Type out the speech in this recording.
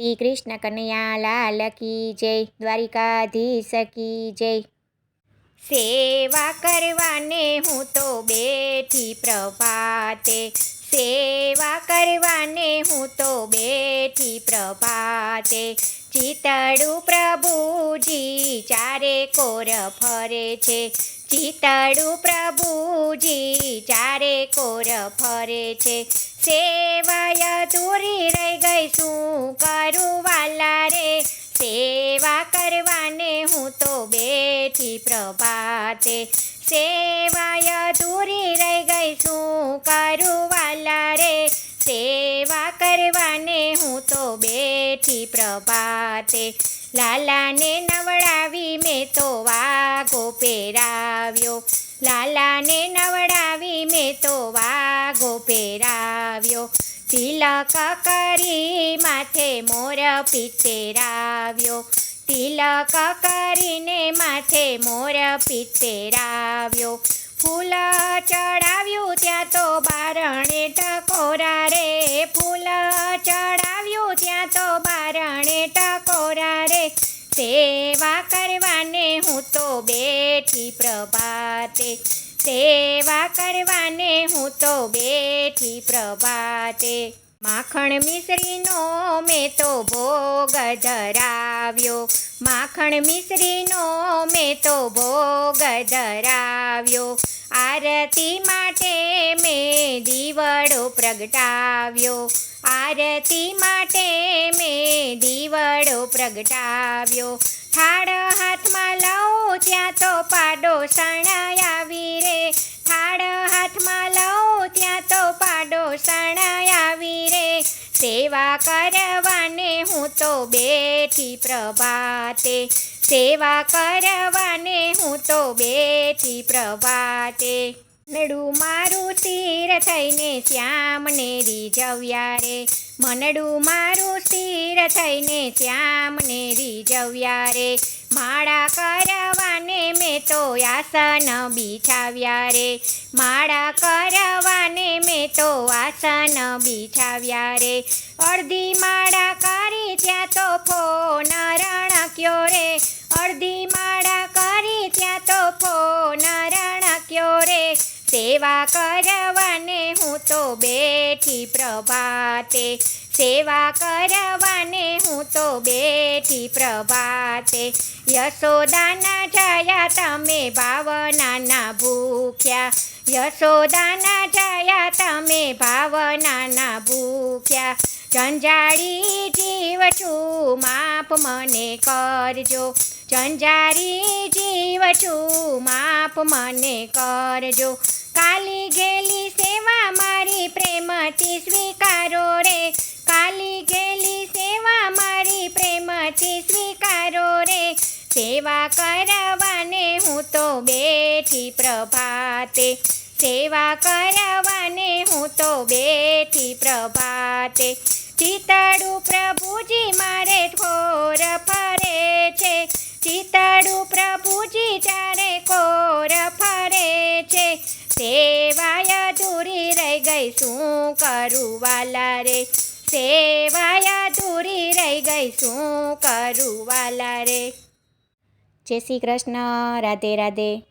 શ્રી કૃષ્ણ કનૈયા લાલ કી જય દ્વારિકાધીશ કી જય સેવા કરવાને હું તો બેઠી પ્રભાતે સેવા કરવાને હું તો બેઠી પ્રભાતે ચિતડું પ્રભુજી ચારે કોર ફરે છે ચિતડું પ્રભુજી ચારે કોર ફરે છે સેવાય ચોરી રહી ગઈ, શું કરું વાલા રે સેવા કરવાને હું તો બેઠી પ્રભાતે. સેવાય ચોરી રહી ગઈ, શું કરું વાલા રે સેવા કરવાને હું તો બેઠી પ્રભાતે. લાલાને નવડાવી, મેં તો વાઘો પહેરાવ્યો. લાલાને નવડાવી મેં તો વાઘો પહેરાવ્યો. તિલક કરી માથે મોર પિતેરાવ્યો તિલક કરીને માથે મોર પિતેરાવ્યો ફૂલ ચડાવ્યું ત્યાં તો બારણે ટકોરા રે. ફૂલ તો બેઠી પ્રભાતે સેવા કરવાને હું તો બેઠી પ્રભાતે. માખણ મિશ્રીનો મેં તો ભોગ ધરાવ્યો. માખણ મિશ્રીનો મેં તો ભોગ ધરાવ્યો. આરતી માટે મેં દીવડો પ્રગટાવ્યો. આરતી માટે મેં દીવડો પ્રગટાવ્યો. થાળ હાથમાં આવી રે થાળ હાથમાં લઉં, ત્યાં તો પાડો આવી રે સેવા કરવાને હું તો બેઠી પ્રભાતે. સેવા કરવાને હું તો બેઠી પ્રભાતે. મનડું મારું સ્થિર થઈને શ્યામને રીઝવ્યા રે. મનડું મારું સ્થિર થઈને શ્યામને રીઝવ્યા રે. માળા કરવાને મેં તો આસન બિછાવ્યા રે. માળા કરવાને મેં તો આસન બિછાવ્યા રે. અડધી માળા કરી ત્યાં તો ફોન રણક્યો સેવા કરવાને હું તો બેઠી પ્રભાતે. સેવા કરવાને હું તો બેઠી પ્રભાતે. યશોદાના જયા તમે ભાવનાના ભૂખ્યા. યશોદાના જયા તમે ભાવનાના ભૂખ્યા. જંજાળી જીવ છું માપ મને કરજો. ઝંઝારી જીવ છું માપ મને કરજો. કાલી ગેલી સેવા મારી પ્રેમથી સ્વીકારો રે. કાલી ગેલી સેવા મારી પ્રેમથી સ્વીકારો રે. સેવા કરવાને હું તો બેઠી પ્રભાતે. સેવા કરવાને હું તો બેઠી પ્રભાતે. ચિતડું પ્રભુજી, મારે ઠોર ફરે છે. ચિતાડુ પ્રભુજી ચારે કોર ફરે છે. સેવાય દૂરી રહી ગઈ, શું કરું વાલા રે સેવાય દૂરી રહી ગઈ, શું કરું વાલા રે જય શ્રી કૃષ્ણ, રાધે રાધે.